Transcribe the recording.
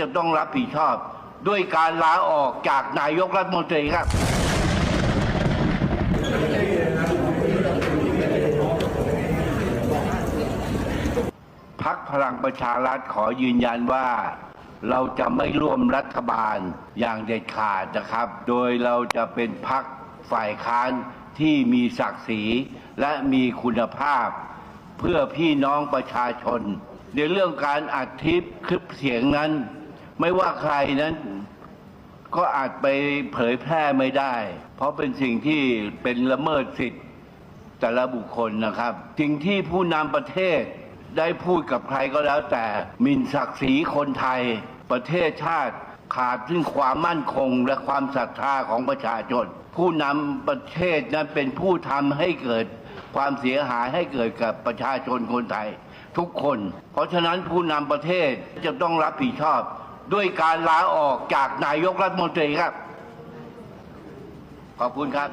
จะต้องรับผิดชอบ ด้วยการลาออกจากนายกรัฐมนตรีครับ พักพลังประชารัฐขอยืนยันว่า เราจะไม่ร่วมรัฐบาลอย่างเด็ดขาดนะครับ โดยเราจะเป็นพักฝ่ายค้านที่มีศักดิ์ศรีและมีคุณภาพ เพื่อพี่น้องประชาชน ในเรื่องการอัดคลิปคลิปเสียงนั้น ไม่ว่าใครนั้น ก็อาจไปเผยแพร่ไม่ได้ เพราะเป็นสิ่งที่เป็นละเมิดสิทธิ์แต่ละบุคคลนะครับ สิ่งที่ผู้นำประเทศได้พูดกับใครก็แล้วแต่มินศักดิ์ศรีคนไทย ประเทศชาติขาดซึ่งความมั่นคงและความศรัทธาของประชาชน ผู้นำประเทศนั้นเป็นผู้ทำให้เกิดความเสียหายให้เกิดกับประชาชนคนไทย ทุกคน เพราะฉะนั้นผู้นำประเทศจะต้องรับผิดชอบ ด้วยการลาออกจากนายกรัฐมนตรีครับ ขอบคุณครับ